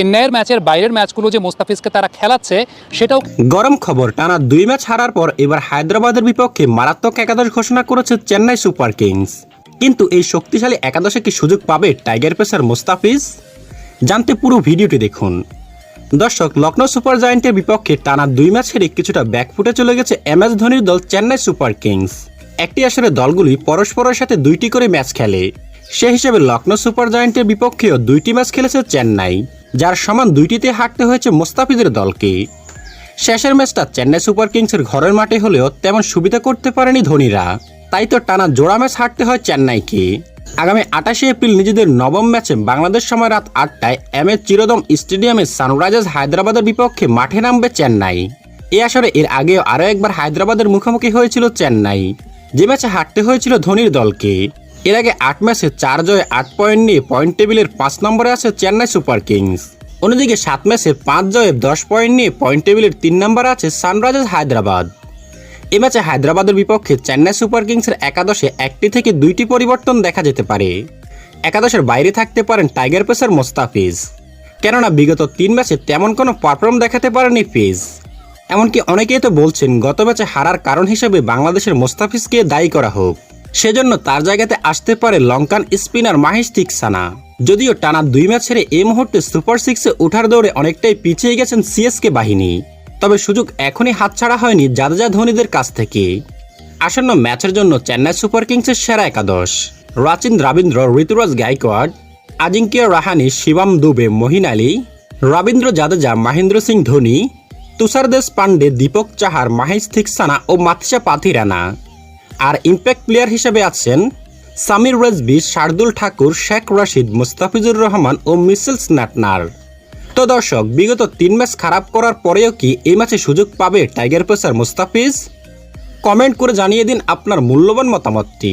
চেন্নাইয়ের ম্যাচের বাইরের ম্যাচগুলো যে মোস্তাফিজকে তারা খেলাচ্ছে, সেটাও গরম খবর, টানা দুই ম্যাচ হারার পর এবার হায়দ্রাবাদের বিপক্ষে মারাত্মক একাদশ ঘোষণা করেছে চেন্নাই সুপার কিংস। কিন্তু এই শক্তিশালী একাদশে কি সুযোগ পাবে টাইগার পেসার মোস্তাফিজ? জানতে পুরো ভিডিওটি দেখুন। দর্শক লখনৌ সুপার জায়েন্টের বিপক্ষে টানা দুই ম্যাচ হেরে কিছুটা ব্যাকফুটে চলে গেছে এম এস ধোনির দল চেন্নাই সুপার কিংস। একটি আসরে দলগুলি পরস্পরের সাথে দুইটি করে ম্যাচ খেলে। সে হিসেবে লখনৌ সুপার জায়েন্টের বিপক্ষেও দুইটি ম্যাচ খেলেছে চেন্নাই। যার সমান দুইটিতে হাঁটতে হয়েছে মোস্তাফিজের দলকে। শেষের ম্যাচটা চেন্নাই সুপার কিংসের ঘরের মাঠে হলেও তেমন সুবিধা করতে পারেনি ধোনিরা। তাই তো টানা জোড়া ম্যাচ হাঁটতে হয় চেন্নাইকে। আগামী আটাশে এপ্রিল নিজেদের নবম ম্যাচে বাংলাদেশ সময় রাত আটটায় এম এ চিরদম স্টেডিয়ামে সানরাইজার্স হায়দ্রাবাদের বিপক্ষে মাঠে নামবে চেন্নাই। এ আসরে এর আগেও আরও একবার হায়দ্রাবাদের মুখোমুখি হয়েছিল চেন্নাই। যে ম্যাচে হাঁটতে হয়েছিল ধোনির দলকে। এর আগে আট ম্যাচে চার জয়ে আট পয়েন্ট নিয়ে পয়েন্ট টেবিলের পাঁচ নম্বরে আছে চেন্নাই সুপার কিংস। অন্যদিকে সাত ম্যাচে পাঁচ জয়ে দশ পয়েন্ট নিয়ে পয়েন্ট টেবিলের তিন নম্বরে আছে সানরাইজার্স হায়দ্রাবাদ। এ ম্যাচে হায়দ্রাবাদের বিপক্ষে চেন্নাই সুপার কিংসের একাদশে একটি থেকে দুইটি পরিবর্তন দেখা যেতে পারে। একাদশের বাইরে থাকতে পারেন টাইগার পেসার মোস্তাফিজ। কেননা বিগত তিন ম্যাচে তেমন কোনো পারফর্ম দেখাতে পারেনি ফিজ। এমনকি অনেকেই তো বলছেন, গত ম্যাচে হারার কারণ হিসেবে বাংলাদেশের মোস্তাফিজকে দায়ী করা হোক। সেজন্য তার জায়গাতে আসতে পারে লঙ্কান স্পিনার মাহিস তিকসানা। যদিও টানা দুই ম্যাচ ছেড়ে এই মুহূর্তে সুপার সিক্সে ওঠার দৌড়ে অনেকটাই পিছিয়ে গেছেন সিএসকে বাহিনী। তবে সুযোগ এখনই হাতছাড়া হয়নি জাদেজা ধোনিদের কাছ থেকে। আসন্ন ম্যাচের জন্য চেন্নাই সুপার কিংসের সেরা একাদশ। রাচিন রবীন্দ্র ঋতুরাজ গাইকোয়াড, আজিঙ্ক্য রাহানি, শিবম দুবে, মহিন আলী, রবীন্দ্র জাদেজা, মহেন্দ্র সিং ধোনি তুষার দেশ পান্ডে দীপক চাহার, মাহেশ থিকসানা ও মাথিসা পাথিরানা। আর ইম্প্যাক্ট প্লেয়ার হিসেবে আছেন সামির রেজবি শার্দুল ঠাকুর, শেখ রশিদ, মুস্তাফিজুর রহমান ও মিসেল স্ন্যাটনার তো দর্শক, বিগত তিন ম্যাচ খারাপ করার পরেও কি এই ম্যাচে সুযোগ পাবে টাইগার পেসার মুস্তাফিজ? কমেন্ট করে জানিয়ে দিন আপনার মূল্যবান মতামতটি।